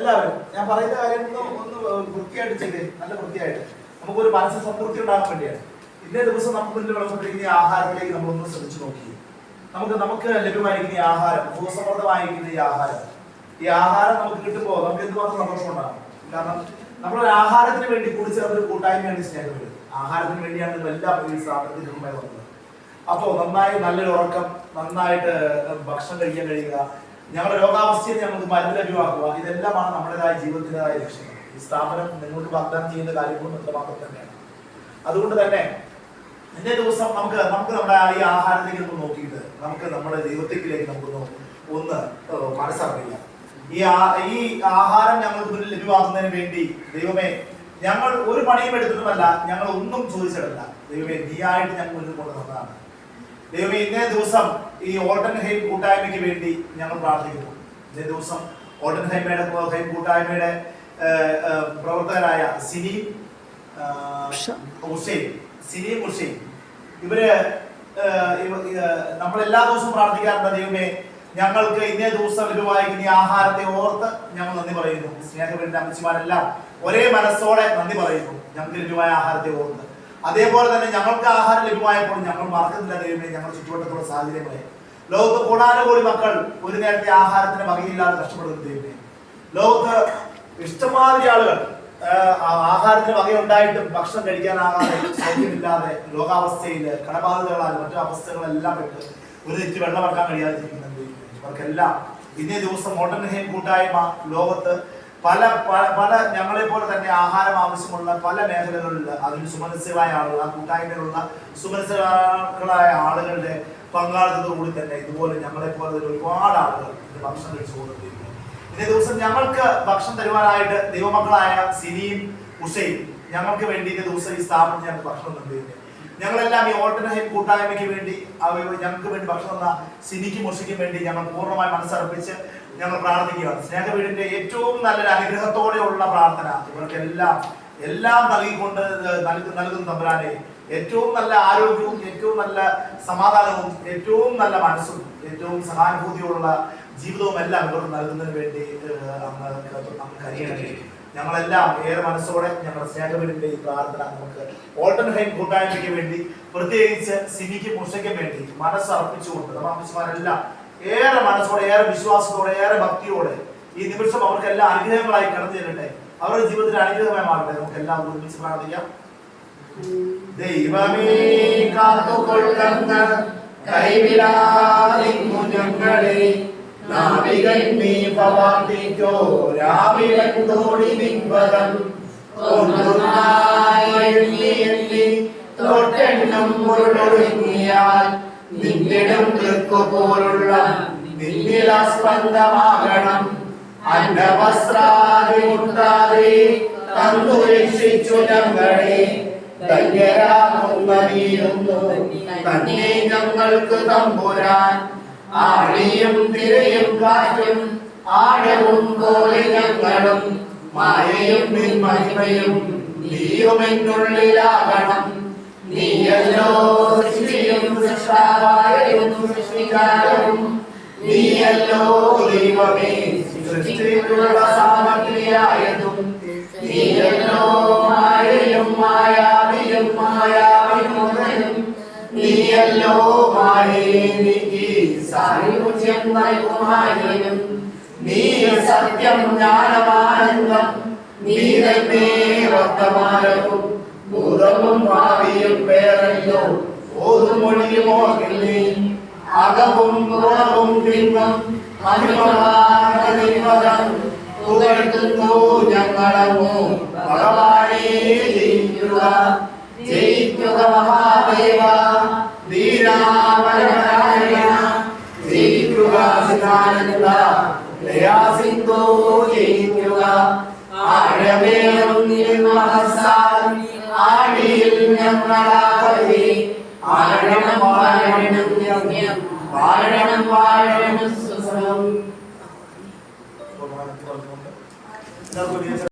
എല്ലാവരും ഞാൻ പറയുന്ന കാര്യം ഒന്ന് വൃത്തിയായിട്ട് ചെയ്തേ നല്ല വൃത്തിയായിട്ട്. നമുക്കൊരു മനസ്സ് സംതൃപ്തി ഉണ്ടാകാൻ വേണ്ടിയാണ്. ഇന്നേ ദിവസം നമുക്ക് മുന്നിൽ വിളമ്പെട്ടിരിക്കുന്ന ഈ ആഹാരത്തിലേക്ക് നമ്മൾ ഒന്ന് ശ്രമിച്ചു നോക്കി. നമുക്ക് നമുക്ക് ലഭ്യമായിരിക്കുന്ന ഈ ആഹാരം ഭൂസമൃദ്ധമായിരിക്കുന്ന ഈ ആഹാരം. ഈ ആഹാരം നമുക്ക് കിട്ടുമ്പോൾ നമുക്ക് എന്തുമാത്രം സന്തോഷം ഉണ്ടാകും കാരണം നമ്മളൊരു ആഹാരത്തിന് വേണ്ടി കൂടിച്ചേർന്നൊരു കൂട്ടായ്മയാണ് സ്നേഹം. സ്നേഹം ആഹാരത്തിന് വേണ്ടിയാണ് എല്ലാ ഈ സ്ഥാപനത്തിൽ വന്നത്. അപ്പോ നന്നായി നല്ലൊരു ഉറക്കം നന്നായിട്ട് ഭക്ഷണം കഴിക്കാൻ കഴിയുക ഞങ്ങളുടെ രോഗാവസ്ഥയെ ഞങ്ങൾക്ക് മരുന്ന് ലഭ്യമാക്കുക. ഇതെല്ലാമാണ് നമ്മുടേതായ ജീവിതത്തിന്റെതായ ലക്ഷ്യങ്ങൾ ഈ സ്ഥാപനം നിങ്ങൾക്ക് വാഗ്ദാനം ചെയ്യുന്ന കാര്യങ്ങളും എത്രമാത്രം തന്നെയാണ്. അതുകൊണ്ട് തന്നെ ഇന്നേ ദിവസം നമുക്ക് നമുക്ക് നമ്മുടെ ഈ ആഹാരത്തിലേക്ക് നമുക്ക് നോക്കിയിട്ട് നമുക്ക് നമ്മുടെ ദൈവത്തേക്കിലേക്ക് നമുക്ക് ഒന്ന് മനസ്സറിയില്ല ഈ ആ- ഈ ആഹാരം ഞങ്ങൾക്ക് മുന്നിൽ ലഭ്യമാക്കുന്നതിന് വേണ്ടി ദൈവമേ ഞങ്ങൾ ഒരു പണിയും എടുത്തതുമല്ല ഞങ്ങൾ ഒന്നും ചോദിച്ചിട്ടില്ല. ദൈവമേ നീയായിട്ട് ഞങ്ങൾ മുന്നിൽ കൊണ്ട് ദൈവമേ ഇന്നേ ദിവസം ഈ ഓട്ടൻ ഹൈം കൂട്ടായ്മയ്ക്ക് വേണ്ടി ഞങ്ങൾ പ്രാർത്ഥിക്കുന്നു. ഇന്നേ ദിവസം ഓട്ടൻ ഹൈമയുടെ ഹൈം കൂട്ടായ്മയുടെ പ്രവർത്തകരായ സിനി ഹുസൈൻ സിനിയും ഹുസൈൻ. ഇവർ നമ്മൾ എല്ലാ ദിവസവും പ്രാർത്ഥിക്കാറുണ്ട് ദൈവമേ ഞങ്ങൾക്ക് ഇന്നേ ദിവസം ലഭ്യമായിരിക്കുന്ന ഈ ആഹാരത്തെ ഓർത്ത് ഞങ്ങൾ നന്ദി പറയുന്നു. സ്നേഹപരിന്റെ അമ്മച്ചിമാരെല്ലാം ഒരേ മനസ്സോടെ നന്ദി പറയുന്നു. ഞങ്ങൾക്ക് ലഭ്യമായ ആഹാരത്തെ ഓർത്ത്. അതേപോലെ തന്നെ ഞങ്ങൾക്ക് ആഹാരം ലഭ്യമായപ്പോൾ ഞങ്ങൾ മറക്കുന്നില്ല ദൈവമേ ഞങ്ങൾ ചുറ്റുവട്ടത്തുള്ള സാഹചര്യങ്ങളെ. ലോകത്ത് കോടാനുകോടി മക്കൾ ഒരു നേരത്തെ ആഹാരത്തിന് വകയില്ലാതെ കഷ്ടപ്പെടുന്നു ദൈവമേ. ലോകത്ത് ഇഷ്ടമാതിരി ആളുകൾ ആഹ്, ആഹാരത്തിന് വകയുണ്ടായിട്ടും ഭക്ഷണം കഴിക്കാനാകാതെ സൗകര്യമില്ലാതെ ലോകാവസ്ഥയിൽ കടബാധിതകളാൽ മറ്റു അവസ്ഥകളെല്ലാം പെട്ട് ഒരു തെറ്റ് വെള്ളം വെക്കാൻ കഴിയാതെ ഇരിക്കുന്നുണ്ട് അവർക്കെല്ലാം ഇന്നേ ദിവസം ഹെയിം കൂട്ടായ്മ ലോകത്ത് പല പല പല ഞങ്ങളെ പോലെ തന്നെ ആഹാരം ആവശ്യമുള്ള പല മേഖലകളിൽ അതിൽ സുമനസ്യമായ ആളുകൾ ആ കൂട്ടായ്മയിലുള്ള സുമനസ്സുകളായ ആളുകളുടെ പങ്കാളിത്തത്തോടുകൂടി തന്നെ ഇതുപോലെ ഞങ്ങളെ പോലെ തന്നെ ഒരുപാട് ആളുകൾ ഭക്ഷണം കഴിച്ചു കൊണ്ടിരിക്കുന്നു ഇന്നേ ദിവസം ഞങ്ങൾക്ക് ഭക്ഷണം തരുവാനായിട്ട് ദൈവമക്കളായ സിനിയും ഉഷയും ഞങ്ങൾക്ക് വേണ്ടി ഇന്നേ ദിവസം ഈ സ്ഥാപനം ഞങ്ങൾക്ക് ഭക്ഷണം തന്നിരുന്നു. ഞങ്ങളെല്ലാം ഈ ഓൾട്ടർനേറ്റീവ് കൂട്ടായ്മയ്ക്ക് വേണ്ടി ഞങ്ങൾക്ക് വേണ്ടി ഭക്ഷണം തന്ന സിനിക്കും മുഷിക്കും വേണ്ടി ഞങ്ങൾ പൂർണമായി മനസ്സർപ്പിച്ച് ഞങ്ങൾ പ്രാർത്ഥിക്കുകയാണ്. സ്നേഹവീടിന്റെ ഏറ്റവും നല്ലൊരു അനുഗ്രഹത്തോടെയുള്ള പ്രാർത്ഥന. ഇവർക്കെല്ലാം എല്ലാം നൽകിക്കൊണ്ട് നൽകി നൽകുന്ന തമ്പുരാനെ. ഏറ്റവും നല്ല ആരോഗ്യവും ഏറ്റവും നല്ല സമാധാനവും ഏറ്റവും നല്ല മനസ്സും ഏറ്റവും സഹാനുഭൂതിയുള്ള ജീവിതവും എല്ലാം ഇവർക്ക് നൽകുന്നതിന് വേണ്ടി നമുക്ക് നമുക്ക് ഞങ്ങളെല്ലാം ഏറെ മനസ്സോടെ ഞങ്ങളുടെ സ്നേഹവീടിന്റെ ഈ പ്രാർത്ഥന നമുക്ക് ഓൾട്ടൻഹൈം കൂട്ടായ്മയ്ക്ക് വേണ്ടി പ്രത്യേകിച്ച് സിനിക്ക് മുഷയ്ക്കും വേണ്ടി മനസ്സർപ്പിച്ചുകൊണ്ട് നമ്മുടെ അമ്മച്ചിമാരെല്ലാം ഏറെ മനസ്സോടെ ഏറെ വിശ്വാസത്തോടെ ഏറെ ഭക്തിയോടെ ഈ നിമിഷം അവർക്കെല്ലാം അനുഗ്രഹങ്ങളായി കടന്നു ചെല്ലട്ടെ. അവരുടെ ജീവിതത്തിൽ അനുഗ്രഹമായി മാറട്ടെ. നമുക്ക് എല്ലാം ഒരുമിച്ച് പ്രാർത്ഥിക്കാം. ദൈവമേ കാത്തുകൊള്ളുന്ന കൈവിടാതെ ഞങ്ങളെ നാവികൻ നീ പ്രവർത്തിക്കോ രാവിലൻ തോടി നിൻപദം. എണ്ണി എണ്ണി തൊട്ടെണ്ണം മുരടൊടുങ്ങിയാൽ നിന്നിടം തൃക്കു പോലുള്ള നിന്നിലാസ്പന്ദമാകണം. അന്നവസ്ത്രാതി മുട്ടാതെ തന്നു രക്ഷിച്ചു ഞങ്ങളെ. ധന്യരാകുന്ന നീരുന്നു തന്നെ ഞങ്ങൾക്ക് തമ്പുരാൻ ആഴിയും തിരയും കാറ്റും ആഴവും കോളിനങ്ങളും മഴയും മായയും നിൻ മഹിമയും നീയുമെന്നുള്ളിലാകണം. നീയല്ലോ സൃഷ്ടിയും സൃഷ്ടാവായും സൃഷ്ടിക്കാനും. നീയല്ലോ ദൈവമേ സൃഷ്ടിക്കുള്ള നീയല്ലോ മായയെ നീക്കി സായുജ്യം നൽകുമായും നീ സത്യം ജ്ഞാനമാനന്ദം നീ തന്നെ വർത്തമാനവും ഭൂതവും ഭാവിയും പേരല്ലോ ഓതുമൊഴിയും ഓർക്കില്ലേ അകവും ഗുണവും തിന്നും മഹിമവാദം പുകഴ്ത്തുന്നു ഞങ്ങളങ്ങു ഭഗവാനെ ജയിക്കുക. ജയിക്കുക മഹാദേവ. ധീരാമരണ ജയിക്കുക സിദ്ധാനന്ദ ദയാസിന്ധു ജയിക്കുക. ആഴമേറും മഹസാൽ ആഴിയിൽ ഞങ്ങളാകെ ആഴണം വാഴണം യജ്ഞം വാഴണം വാഴണം സുഖം.